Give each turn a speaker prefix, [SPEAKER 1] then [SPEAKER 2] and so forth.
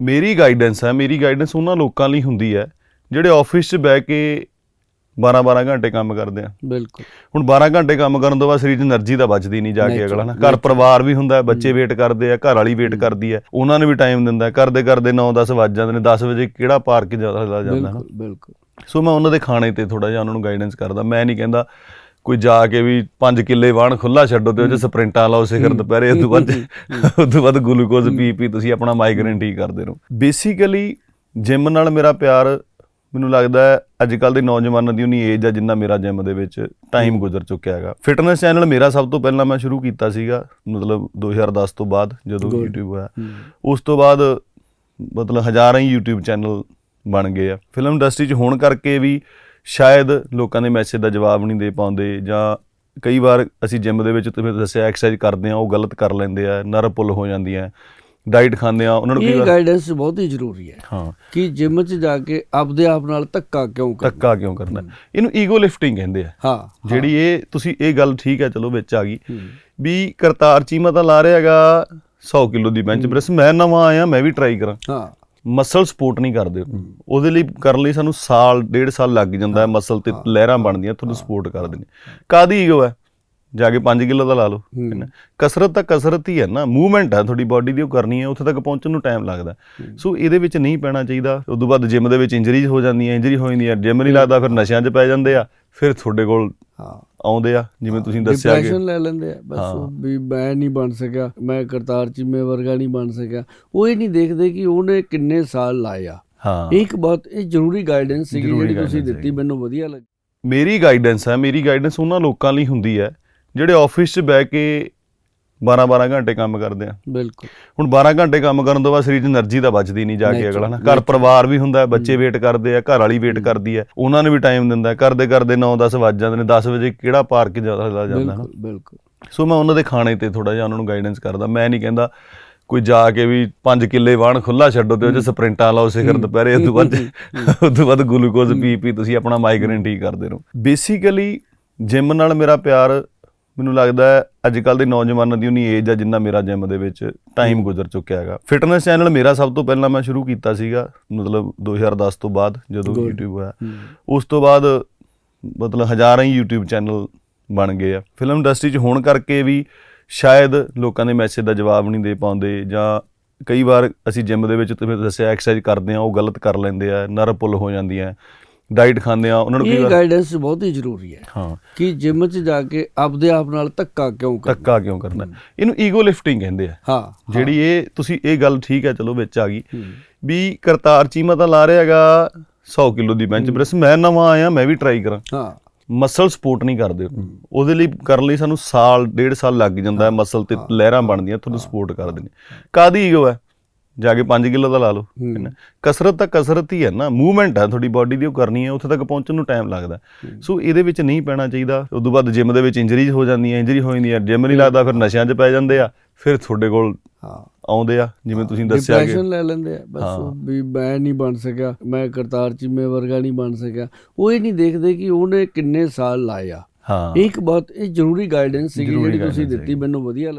[SPEAKER 1] ਮੇਰੀ ਗਾਈਡੈਂਸ ਹੈ ਮੇਰੀ ਗਾਈਡੈਂਸ ਉਹਨਾਂ ਲੋਕਾਂ ਲਈ ਹੁੰਦੀ ਹੈ ਜਿਹੜੇ ਆਫਿਸ 'ਚ ਬਹਿ ਕੇ 12-12 ਘੰਟੇ ਕੰਮ ਕਰਦੇ ਆ।
[SPEAKER 2] ਬਿਲਕੁਲ।
[SPEAKER 1] ਹੁਣ 12 ਘੰਟੇ ਕੰਮ ਕਰਨ ਤੋਂ ਬਾਅਦ ਸਰੀਰ 'ਚ એનર્ਜੀ ਤਾਂ ਬਚਦੀ ਨਹੀਂ ਜਾ ਕੇ ਅਗਲਾ ਨਾ। ਘਰ ਪਰਿਵਾਰ ਵੀ ਹੁੰਦਾ ਬੱਚੇ ਵੇਟ ਕਰਦੇ ਆ ਘਰ ਵਾਲੀ ਵੇਟ ਕਰਦੀ ਆ ਉਹਨਾਂ ਨੂੰ ਵੀ ਟਾਈਮ ਦਿੰਦਾ ਕਰਦੇ ਕਰਦੇ 9-10 ਵੱਜ ਜਾਂਦੇ ਨੇ 10 ਵਜੇ ਕਿਹੜਾ ਪਾਰਕ ਜਾਂਦਾ ਜਾਂਦਾ
[SPEAKER 2] ਬਿਲਕੁਲ ਬਿਲਕੁਲ।
[SPEAKER 1] ਸੋ ਮੈਂ ਉਹਨਾਂ ਦੇ ਖਾਣੇ ਤੇ ਥੋੜਾ ਜਿਹਾ ਉਹਨਾਂ ਨੂੰ ਗਾਈਡੈਂਸ ਕਰਦਾ। ਮੈਂ ਨਹੀਂ ਕਹਿੰਦਾ ਕੋਈ ਜਾ ਕੇ ਵੀ 5 ਕਿੱਲੇ ਵਾਹਣ ਖੁੱਲਾ ਛੱਡੋ ਤੇ ਉਹ 'ਚ ਸਪ੍ਰਿੰਟਾਂ ਲਾਓ ਸਿਖਰ ਦੁਪਹਿਰੇ ਉਸ ਤੋਂ ਬਾਅਦ ਤੋਂ ਬਾਅਦ ਗਲੂਕੋਜ਼ ਪੀ ਪੀ ਤੁਸੀਂ ਆਪਣਾ ਮਾਈਗ੍ਰੇਨ ਠੀਕ ਕਰਦੇ ਰਹੋ। ਬੇਸਿਕਲੀ ਜਿਮ ਨਾਲ ਮੇਰਾ ਪਿਆਰ ਮੈਨੂੰ ਲੱਗਦਾ ਹੈ ਅੱਜ ਕੱਲ ਦੇ ਨੌਜਵਾਨਾਂ ਦੀ ਉਨੀ ਏਜ ਆ ਜਿੰਨਾ ਮੇਰਾ ਜਿਮ ਦੇ ਵਿੱਚ ਟਾਈਮ ਗੁਜ਼ਰ ਚੁੱਕਿਆ ਹੈਗਾ। ਫਿਟਨੈਸ ਚੈਨਲ ਮੇਰਾ ਸਭ ਤੋਂ ਪਹਿਲਾਂ ਮੈਂ ਸ਼ੁਰੂ ਕੀਤਾ ਸੀਗਾ ਮਤਲਬ 2010 ਤੋਂ ਬਾਅਦ ਜਦੋਂ. YouTube ਹੋਇਆ। ਉਸ ਤੋਂ ਬਾਅਦ ਮਤਲਬ ਹਜ਼ਾਰਾਂ ਹੀ YouTube ਚੈਨਲ ਬਣ ਗਏ ਆ। ਫਿਲਮ ਇੰਡਸਟਰੀ 'ਚ ਹੋਣ ਕਰਕੇ ਵੀ ਸ਼ਾਇਦ ਲੋਕਾਂ ਦੇ ਮੈਸੇਜ ਦਾ ਜਵਾਬ ਨਹੀਂ ਦੇ ਪਾਉਂਦੇ ਜਾਂ ਕਈ ਵਾਰ ਅਸੀਂ ਜਿਮ ਦੇ ਵਿੱਚ ਤੁਸੀਂ ਦੱਸਿਆ ਐਕਸਰਸਾਈਜ਼ ਕਰਦੇ ਆ ਉਹ ਗਲਤ ਕਰ ਲੈਂਦੇ ਆ ਨਰ ਪੁੱਲ ਹੋ ਜਾਂਦੀਆਂ ਡਾਈਟ ਖਾਂਦੇ ਆ ਉਹਨਾਂ ਨੂੰ
[SPEAKER 2] ਇਹ
[SPEAKER 1] ਵਾਰ
[SPEAKER 2] ਗਾਈਡੈਂਸ ਬਹੁਤ ਹੀ ਜ਼ਰੂਰੀ ਹੈ
[SPEAKER 1] ਹਾਂ।
[SPEAKER 2] ਕਿ ਜਿਮ 'ਚ ਜਾ ਕੇ ਆਪਦੇ ਆਪ ਨਾਲ ਧੱਕਾ ਕਿਉਂ ਕਰਨਾ?
[SPEAKER 1] ਧੱਕਾ ਕਿਉਂ ਕਰਨਾ? ਇਹਨੂੰ ਈਗੋ ਲਿਫਟਿੰਗ ਕਹਿੰਦੇ ਆ।
[SPEAKER 2] ਹਾਂ
[SPEAKER 1] ਜਿਹੜੀ ਇਹ ਤੁਸੀਂ ਇਹ ਗੱਲ ਠੀਕ ਹੈ ਚਲੋ ਵਿੱਚ ਆ ਗਈ। ਵੀ ਕਰਤਾਰ ਚੀਮਾ ਤਾਂ ਲਾ ਰਿਹਾ ਹੈਗਾ 100 ਕਿਲੋ ਦੀ ਬੈਂਚ ਪ੍ਰੈਸ ਮੈਂ ਨਵਾਂ ਆਇਆ ਮੈਂ ਵੀ ਟਰਾਈ ਕਰਾਂ।
[SPEAKER 2] ਹਾਂ।
[SPEAKER 1] ਮਸਲ ਸਪੋਰਟ ਨਹੀਂ ਕਰਦੇ। ਉਹਦੇ ਲਈ ਕਰਨ ਲਈ ਸਾਨੂੰ ਸਾਲ ਡੇਢ ਸਾਲ ਲੱਗ ਜਾਂਦਾ ਹੈ ਮਸਲ ਤੇ ਲਹਿਰਾਂ ਬਣਦੀਆਂ ਤੁਹਾਨੂੰ ਸਪੋਰਟ ਕਰਦੇ ਨੇ ਕਾਦੀ ਈਗੋ ਹੈ? ਜਾ ਕੇ 5 ਕਿਲੋ ਦਾ ਲਾ ਲਓ। ਕਸਰਤ ਤਾਂ ਕਸਰਤ ਹੀ ਹੈ ਨਾ। ਮੂਵਮੈਂਟ ਹੈ ਤੁਹਾਡੀ ਬਾਡੀ ਦੀ ਉਹ ਕਰਨੀ ਹੈ ਉੱਥੇ ਤੱਕ ਪਹੁੰਚਣ ਨੂੰ ਟਾਈਮ ਲੱਗਦਾ। ਸੋ ਇਹਦੇ ਵਿੱਚ ਨਹੀਂ ਪੈਣਾ ਚਾਹੀਦਾ। ਉਸ ਤੋਂ ਬਾਅਦ ਜਿਮ ਦੇ ਵਿੱਚ ਇੰਜਰੀਜ਼ ਹੋ ਜਾਂਦੀਆਂ ਇੰਜਰੀ ਹੋ ਜਾਂਦੀ ਹੈ ਜਿਮ ਨਹੀਂ ਲੱਗਦਾ ਫਿਰ ਨਸ਼ਿਆਂ 'ਚ ਪੈ ਜਾਂਦੇ ਆ ਫਿਰ ਤੁਹਾਡੇ ਕੋਲ
[SPEAKER 2] ਹਾਂ।
[SPEAKER 1] ਆਉਂਦੇ ਆ ਜਿਵੇਂ ਤੁਸੀਂ ਦੱਸਿਆ ਕਿ
[SPEAKER 2] ਡਿਪਰੈਸ਼ਨ ਲੈ ਲੈਂਦੇ ਆ। ਬਸ ਵੀ ਮੈਂ ਨਹੀਂ ਬਣ ਸਕਿਆ ਮੈਂ ਕਰਤਾਰ ਚੀਮੇ ਵਰਗਾ ਨਹੀਂ ਬਣ ਸਕਿਆ। ਉਹ ਇਹ ਨਹੀਂ ਦੇਖਦੇ ਕਿ ਉਹਨੇ ਕਿੰਨੇ ਸਾਲ ਲਾਏ ਆ
[SPEAKER 1] ਹਾਂ।
[SPEAKER 2] ਇੱਕ ਬਹੁਤ ਇਹ ਜ਼ਰੂਰੀ ਗਾਈਡੈਂਸ
[SPEAKER 1] ਜ਼ਰੂਰੀ
[SPEAKER 2] ਜਿਹੜੀ ਤੁਸੀਂ ਦਿੱਤੀ ਮੈਨੂੰ ਵਧੀਆ ਲੱਗੀ।
[SPEAKER 1] ਮੇਰੀ ਗਾਈਡੈਂਸ ਹੈ ਮੇਰੀ ਗਾਈਡੈਂਸ ਉਹਨਾਂ ਲੋਕਾਂ ਲਈ ਹੁੰਦੀ ਹੈ ਜਿਹੜੇ ਆਫਿਸ 'ਚ ਬਹਿ ਕੇ 12-12 ਘੰਟੇ ਕੰਮ ਕਰਦੇ ਆ।
[SPEAKER 2] ਬਿਲਕੁਲ।
[SPEAKER 1] ਹੁਣ 12 ਘੰਟੇ ਕੰਮ ਕਰਨ ਤੋਂ ਬਾਅਦ ਸਰੀਰ 'ਚ એનર્ਜੀ ਤਾਂ ਬਚਦੀ ਨਹੀਂ ਜਾ ਕੇ ਅਗਲਾ ਨਾ। ਘਰ ਪਰਿਵਾਰ ਵੀ ਹੁੰਦਾ ਬੱਚੇ ਵੇਟ ਕਰਦੇ ਆ ਘਰ ਵਾਲੀ ਵੇਟ ਕਰਦੀ ਆ। ਉਹਨਾਂ ਨੂੰ ਵੀ ਟਾਈਮ ਦਿੰਦਾ ਕਰਦੇ ਕਰਦੇ 9-10 ਵੱਜ ਜਾਂਦੇ ਨੇ 10 ਵਜੇ ਕਿਹੜਾ ਪਾਰਕ ਜ਼ਿਆਦਾ ਜਾਂਦਾ ਨਾ
[SPEAKER 2] ਬਿਲਕੁਲ।
[SPEAKER 1] ਸੋ ਮੈਂ ਉਹਨਾਂ ਦੇ ਖਾਣੇ ਤੇ ਥੋੜਾ ਜਿਹਾ ਉਹਨਾਂ ਨੂੰ ਗਾਈਡੈਂਸ ਕਰਦਾ। ਮੈਂ ਨਹੀਂ ਕਹਿੰਦਾ ਕੋਈ ਜਾ ਕੇ ਵੀ 5 ਕਿੱਲੇ ਵਾਣ ਖੁੱਲਾ ਛੱਡੋ ਤੇ ਉਹਦੇ ਸਪ੍ਰਿੰਟਾਂ ਲਾਓ ਸਿਖਰ ਦੁਪਹਿਰੇ ਉਸ ਤੋਂ ਬਾਅਦ ਉਸ ਤੋਂ ਬਾਅਦ ਗਲੂਕੋਜ਼ ਪੀ ਪੀ ਤੁਸੀਂ ਆਪਣਾ ਮਾਈਗ੍ਰੇਨ ਠੀਕ ਕਰਦੇ ਰਹੋ। ਬੇਸਿਕਲੀ ਜਿੰਮ ਨਾਲ ਮੇਰਾ ਪਿਆਰ ਮੈਨੂੰ ਲੱਗਦਾ ਅੱਜ ਕੱਲ ਦੇ ਨੌਜਵਾਨਾਂ ਦੀ ਉਨੀ ਏਜ ਆ ਜਿੰਨਾ ਮੇਰਾ ਜਿਮ ਦੇ ਵਿੱਚ ਟਾਈਮ ਗੁਜ਼ਰ ਚੁੱਕਿਆ ਹੈਗਾ। ਫਿਟਨੈਸ ਚੈਨਲ ਮੇਰਾ ਸਭ ਤੋਂ ਪਹਿਲਾਂ ਮੈਂ ਸ਼ੁਰੂ ਕੀਤਾ ਸੀਗਾ ਮਤਲਬ 2010 ਤੋਂ ਬਾਅਦ ਜਦੋਂ. YouTube ਹੋਇਆ। ਉਸ ਤੋਂ ਬਾਅਦ ਮਤਲਬ ਹਜ਼ਾਰਾਂ ਹੀ YouTube ਚੈਨਲ ਬਣ ਗਏ ਆ। ਫਿਲਮ ਇੰਡਸਟਰੀ 'ਚ ਹੋਣ ਕਰਕੇ ਵੀ ਸ਼ਾਇਦ ਲੋਕਾਂ ਦੇ ਮੈਸੇਜ ਦਾ ਜਵਾਬ ਨਹੀਂ ਦੇ ਪਾਉਂਦੇ ਜਾਂ ਕਈ ਵਾਰ ਅਸੀਂ ਜਿਮ ਦੇ ਵਿੱਚ ਤੁਸੀਂ ਦੱਸਿਆ ਐਕਸਰਸਾਈਜ਼ ਕਰਦੇ ਆ ਉਹ ਗਲਤ ਕਰ ਲੈਂਦੇ ਆ ਨਰ ਪੁੱਲ ਹੋ ਜਾਂਦੀਆਂ। ਡਾਈਟ ਖਾਂਦੇ ਆ ਉਹਨਾਂ ਨੂੰ
[SPEAKER 2] ਇਹ ਗਾਈਡੈਂਸ ਬਹੁਤ ਹੀ ਜ਼ਰੂਰੀ ਹੈ
[SPEAKER 1] ਹਾਂ।
[SPEAKER 2] ਕਿ ਜਿਮ 'ਚ ਜਾ ਕੇ ਆਪਦੇ ਆਪ ਨਾਲ ਧੱਕਾ ਕਿਉਂ ਕਰਨਾ?
[SPEAKER 1] ਧੱਕਾ ਕਿਉਂ ਕਰਨਾ? ਇਹਨੂੰ ਈਗੋ ਲਿਫਟਿੰਗ ਕਹਿੰਦੇ ਆ।
[SPEAKER 2] ਹਾਂ
[SPEAKER 1] ਜਿਹੜੀ ਇਹ ਤੁਸੀਂ ਇਹ ਗੱਲ ਠੀਕ ਹੈ ਚਲੋ ਵਿੱਚ ਆ ਗਈ। ਵੀ ਕਰਤਾਰ ਚੀਮਾ ਤਾਂ ਲਾ ਰਿਹਾ ਹੈਗਾ 100 ਕਿਲੋ ਦੀ ਬੈਂਚ ਪ੍ਰੈਸ ਮੈਂ ਨਵਾਂ ਆਇਆ ਮੈਂ ਵੀ ਟਰਾਈ ਕਰਾਂ।
[SPEAKER 2] ਹਾਂ।
[SPEAKER 1] ਮਸਲ ਸਪੋਰਟ ਨਹੀਂ ਕਰਦੇ ਉਹਦੇ ਲਈ ਕਰਨ ਲਈ ਸਾਨੂੰ ਸਾਲ ਡੇਢ ਸਾਲ ਲੱਗ ਜਾਂਦਾ ਹੈ ਮਸਲ ਤੇ ਲਹਿਰਾਂ ਬਣਦੀਆਂ ਤੁਹਾਨੂੰ ਸਪੋਰਟ ਕਰਦੇ ਨੇ ਕਾਦੀ ਈਗੋ ਹੈ? ਜਾ ਕੇ 5 ਕਿਲੋ ਦਾ ਲਾ ਲਓ। ਹੈ। ਨਾ ਕਸਰਤ ਤਾਂ ਕਸਰਤ ਹੀ ਹੈ ਨਾ। ਮੂਵਮੈਂਟ ਹੈ ਤੁਹਾਡੀ ਬਾਡੀ ਦੀ ਉਹ ਕਰਨੀ ਹੈ ਉੱਥੇ ਤੱਕ ਪਹੁੰਚਣ ਨੂੰ ਟਾਈਮ ਲੱਗਦਾ। ਸੋ ਇਹਦੇ ਵਿੱਚ ਨਹੀਂ ਪੈਣਾ ਚਾਹੀਦਾ। ਉਸ ਤੋਂ ਬਾਅਦ ਜਿਮ ਦੇ ਵਿੱਚ ਇੰਜਰੀਜ਼ ਹੋ ਜਾਂਦੀਆਂ ਇੰਜਰੀ ਹੋ ਜਾਂਦੀ ਹੈ ਜਿਮ ਨਹੀਂ ਲੱਗਦਾ ਫਿਰ ਨਸ਼ਿਆਂ 'ਚ ਪੈ ਜਾਂਦੇ ਆ। ਫਿਰ ਤੁਹਾਡੇ ਕੋਲ
[SPEAKER 2] ਹਾਂ।
[SPEAKER 1] ਆਉਂਦੇ ਆ ਜਿਵੇਂ ਤੁਸੀਂ ਦੱਸਿਆ ਕਿ
[SPEAKER 2] ਡਿਪਰੈਸ਼ਨ ਲੈ ਲੈਂਦੇ ਆ। ਬਸ ਵੀ ਮੈਂ ਨਹੀਂ ਬਣ ਸਕਿਆ। ਮੈਂ ਕਰਤਾਰ ਚੀਮੇ ਵਰਗਾ ਨਹੀਂ ਬਣ ਸਕਿਆ। ਉਹ ਇਹ ਨਹੀਂ ਦੇਖਦੇ ਕਿ ਉਹਨੇ ਕਿੰਨੇ ਸਾਲ ਲਾਏ ਆ
[SPEAKER 1] ਹਾਂ।
[SPEAKER 2] ਇੱਕ ਬਹੁਤ ਇਹ ਜ਼ਰੂਰੀ ਗਾਈਡੈਂਸ
[SPEAKER 1] ਜ਼ਰੂਰੀ
[SPEAKER 2] ਜਿਹੜੀ ਤੁਸੀਂ ਦਿੱਤੀ ਮੈਨੂੰ ਵਧੀਆ ਲੱਗੀ।